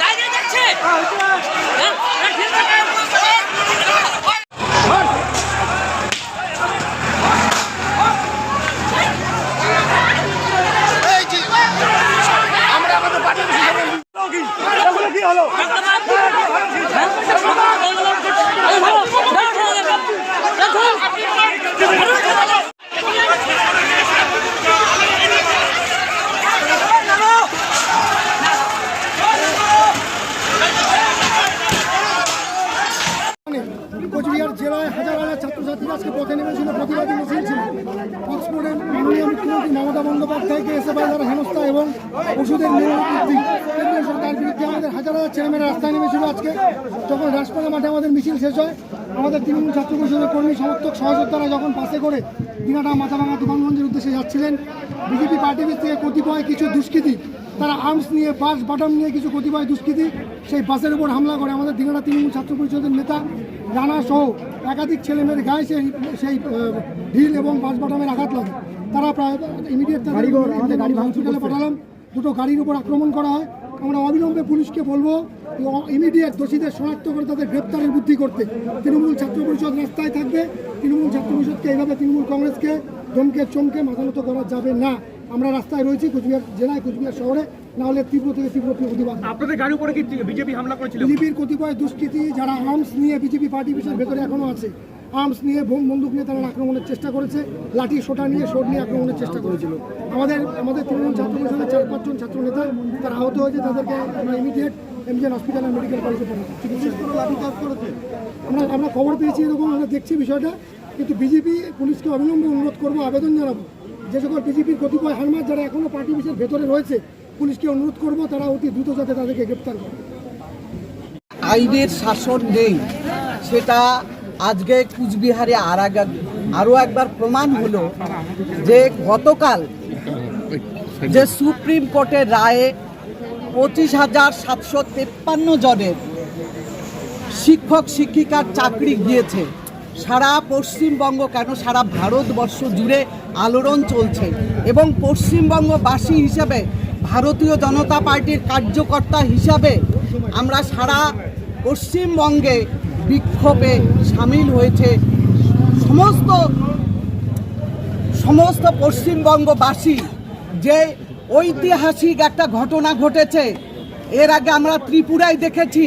দাঁড়িয়ে যাচ্ছে হ্যাঁ? ঠিক আছে। কোচবিহার জেলায় হাজার হাজার ছাত্রছাত্রীরা আজকে পথে নেমেছিল প্রতিবাদী মিছিল ছিল অক্সফোর্ডের মাননীয় মুখ্যমন্ত্রী মমতা বন্দ্যোপাধ্যায়কে এসে বাজার হেনস্থা এবং ওষুধের বৃদ্ধি। কেন্দ্রীয় সরকার বিরুদ্ধে আমাদের হাজার হাজার ছেলেমেয়েরা রাস্তায় নেমেছিল আজকে। যখন রাজপাড়া মাঠে আমাদের মিছিল শেষ হয়, আমাদের তৃণমূল ছাত্র পরিষদের কর্মী, সমর্থক, সহযোদ্ধারা যখন পাশে করে দিনাটা মাথাভাঙা তুফানগঞ্জের উদ্দেশ্যে যাচ্ছিলেন, বিজেপি পার্টি থেকে কতিপয় কিছু দুষ্কৃতী তারা আর্মস নিয়ে বাস বাটাম নিয়ে কিছু কতিপয় দুষ্কৃতী সেই বাসের উপর হামলা করে। আমাদের দিনাটা তৃণমূল ছাত্র পরিষদের নেতা রানা সহ একাধিক ছেলেমেয়ের গায়ে সেই সেই ঢিল এবং বাস বাটামের আঘাত লাগে। তারা প্রায় ইমিডিয়েট গাড়ি হসপিটালে পাঠালাম। দুটো গাড়ির উপর আক্রমণ করা হয়। আমরা অবিলম্বে পুলিশকে বলব ইমিডিয়েট দোষীদের শনাক্ত করে তাদের গ্রেপ্তারের বুদ্ধি করতে। তৃণমূল ছাত্র পরিষদ রাস্তায় থাকবে। তৃণমূল ছাত্র পরিষদকে এইভাবে তৃণমূল কংগ্রেসকে ধমকে চমকে মাথানত করা যাবে না। আমরা রাস্তায় রয়েছি কুচবিহার জেলায় কুচবিহার শহরে না হলে তীব্র থেকে তীব্র প্রতিবাদ। আপনাদের গাড়ির উপরে কি বিজেপি হামলা করেছিল? বিজেপির কতিপয় দুষ্কৃতী যারা আর্মস নিয়ে বিজেপি পার্টি অফিসের ভেতরে এখনও আছে আর্মস নিয়ে বোম বন্দুক নিয়ে তারা আক্রমণের চেষ্টা করেছে লাঠি সোটা নিয়ে শোট নিয়ে আক্রমণের চেষ্টা করেছিল। আমাদের আমাদের তৃণমূল ছাত্র পরিষদের চার পাঁচজন ছাত্র নেতা তারা আহত হয়েছে তাদেরকে আমরা immediate MGN hospital and medical কলেজে আমরা আমরা খবর পেয়েছি এরকম আমরা দেখছি বিষয়টা কিন্তু বিজেপি পুলিশকে অবিলম্বে অনুরোধ করব আবেদন জানাব। যে সকল বিজেপির কতিপয় হারমার যারা এখনও পার্টি অফিসের ভেতরে রয়েছে, পুলিশকে অনুরোধ করব তারা অতি দ্রুত যাতে তাদেরকে গ্রেপ্তার করে। আইনের শাসন নেই, সেটা আজকে কুচবিহারে আর আরও একবার প্রমাণ হলো যে গতকাল যে সুপ্রিম কোর্টের রায়ে পঁচিশ হাজার সাতশো তেপ্পান্ন জনের শিক্ষক, শিক্ষিকার চাকরি গিয়েছে। সারা পশ্চিমবঙ্গ কেন সারা ভারতবর্ষ জুড়ে আলোড়ন চলছে? এবং পশ্চিমবঙ্গবাসী হিসেবে ভারতীয় জনতা পার্টির কার্যকর্তা হিসাবে আমরা সারা পশ্চিমবঙ্গে বিক্ষোভে সামিল হয়েছে। সমস্ত সমস্ত পশ্চিমবঙ্গবাসী যে ঐতিহাসিক একটা ঘটনা ঘটেছে, এর আগে আমরা ত্রিপুরায় দেখেছি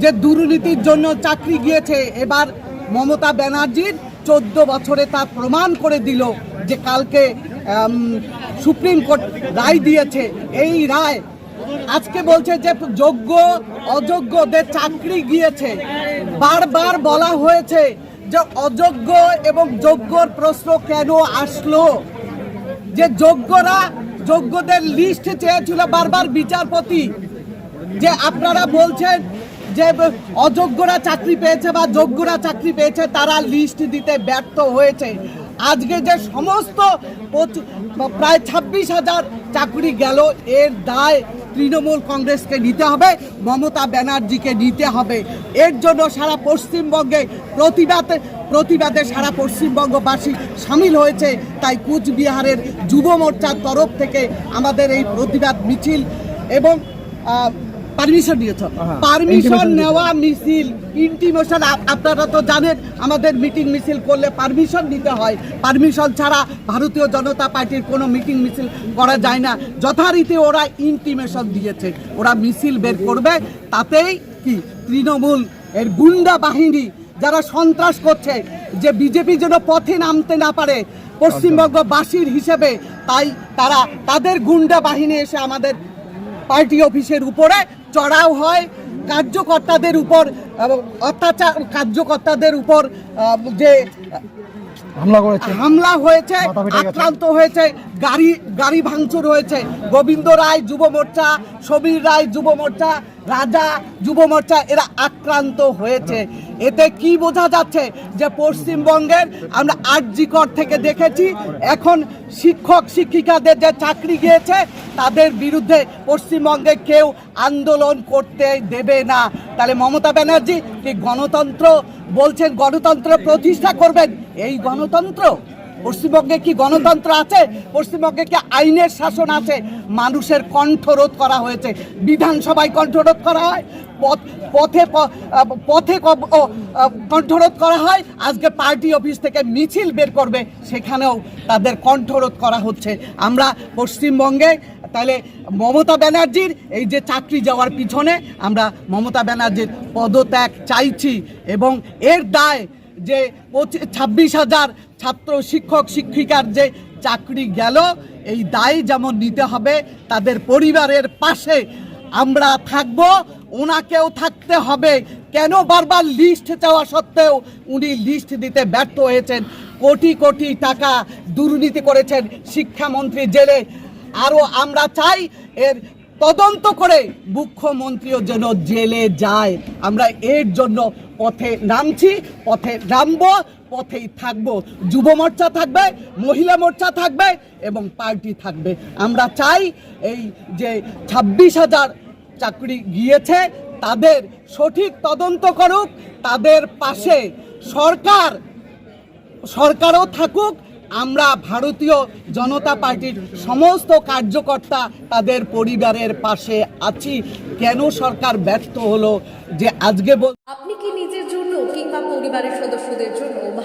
যে দুর্নীতির জন্য চাকরি গিয়েছে, এবার মমতা ব্যানার্জির চোদ্দ বছরে তার প্রমাণ করে দিল যে কালকে সুপ্রিম কোর্ট রায় দিয়েছে। এই রায় আজকে বলছে যে যোগ্য, অযোগ্যদের চাকরি গিয়েছে। বারবার বলা হয়েছে যে অযোগ্য এবং যোগ্যর প্রশ্ন কেন আসলো? যে যোগ্যরা যোগ্যদের লিস্ট চেয়েছিল বারবার বিচারপতি। যে আপনারা বলছেন যে অযোগ্যরা চাকরি পেয়েছে বা যোগ্যরা চাকরি পেয়েছে, তারা লিস্ট দিতে ব্যর্থ হয়েছে। আজকে যে সমস্ত প্রায় ছাব্বিশ হাজার চাকরি গেল, এর দায় তৃণমূল কংগ্রেসকে নিতে হবে, মমতা ব্যানার্জিকে নিতে হবে। এর জন্য সারা পশ্চিমবঙ্গে প্রতিবাদ প্রতিবাদে সারা পশ্চিমবঙ্গবাসী সামিল হয়েছে। তাই কুচবিহারের যুব মোর্চার তরফ থেকে আমাদের এই প্রতিবাদ মিছিল এবং পারমিশন নিয়েছ পারমিশন নেওয়া মিছিল ইন্টিমেশন আপনারা তো জানেন আমাদের মিটিং মিছিল করলে পারমিশন নিতে হয়। পারমিশন ছাড়া ভারতীয় জনতা পার্টির কোনো মিটিং মিছিল করা যায় না। যথারীতি ওরা ইন্টিমেশন দিয়েছে। ওরা মিছিল বের করবে। তাতেই কি? তৃণমূল এর গুন্ডা বাহিনী যারা সন্ত্রাস করছে যে বিজেপি যেন পথে নামতে না পারে পশ্চিমবঙ্গবাসীর হিসেবে তাই তারা তাদের গুন্ডা বাহিনী এসে আমাদের পার্টি অফিসের উপরে চড়াও হয় কার্যকর্তাদের উপর অত্যাচার কার্যকর্তাদের উপর যে হামলা করেছে। হামলা হয়েছে আক্রান্ত হয়েছে গাড়ি গাড়ি ভাঙচুর হয়েছে। গোবিন্দ রায় যুব মোর্চা সমীর রায় যুব মোর্চা রাজা, যুব মোর্চা, এরা আক্রান্ত হয়েছে। এতে কি বোঝা যাচ্ছে যে পশ্চিমবঙ্গের আমরা আরজিকর থেকে দেখেছি, এখন শিক্ষক, শিক্ষিকাদের যে চাকরি গিয়েছে, তাদের বিরুদ্ধে পশ্চিমবঙ্গে কেউ আন্দোলন করতে দেবে না। তাহলে মমতা ব্যানার্জি কি গণতন্ত্র বলছেন, গণতন্ত্র প্রতিষ্ঠা করবেন? এই গণতন্ত্র পশ্চিমবঙ্গে কি গণতন্ত্র আছে? পশ্চিমবঙ্গে কি আইনের শাসন আছে? মানুষের কণ্ঠরোধ করা হয়েছে। বিধানসভায় কণ্ঠরোধ করা হয়? পথ, পথে পথে কণ্ঠরোধ করা হয়? আজকে পার্টি অফিস থেকে মিছিল বের করবে। সেখানেও তাদের কণ্ঠরোধ করা হচ্ছে। আমরা পশ্চিমবঙ্গে, তাহলে মমতা ব্যানার্জির এই যে চাকরি যাওয়ার পিছনে আমরা মমতা ব্যানার্জির পদত্যাগ চাইছি এবং এর দায় যে পঁচিশ ছাব্বিশ হাজার ছাত্র, শিক্ষক, শিক্ষিকার যে চাকরি গেল, এই দায় যেমন নিতে হবে, তাদের পরিবারের পাশে আমরা থাকব, ওনাকেও থাকতে হবে। কেন বারবার লিস্ট চাওয়া সত্ত্বেও উনি লিস্ট দিতে ব্যর্থ হয়েছেন? কোটি কোটি টাকা দুর্নীতি করেছেন শিক্ষামন্ত্রী জেলে। আরও আমরা চাই এর তদন্ত করে মুখ্যমন্ত্রীও যেন জেলে যায়। আমরা এর জন্য পথে নামছি, পথে নামবো। পথেই থাকব। যুব মোর্চা থাকবে, মহিলা মোর্চা থাকবে এবং পার্টি থাকবে। আমরা চাই এই যে ছাব্বিশ হাজার চাকরি গিয়েছে, তাদের সঠিক তদন্ত করুক, তাদের পাশে সরকার, সরকারও থাকুক। আমরা ভারতীয় জনতা পার্টির সমস্ত কার্যকর্তা তাদের পরিবারের পাশে আছি। কেন সরকার ব্যর্থ হলো যে আজকে বল আপনি কি নিজের জন্য কিংবা পরিবারের সদস্যদের জন্য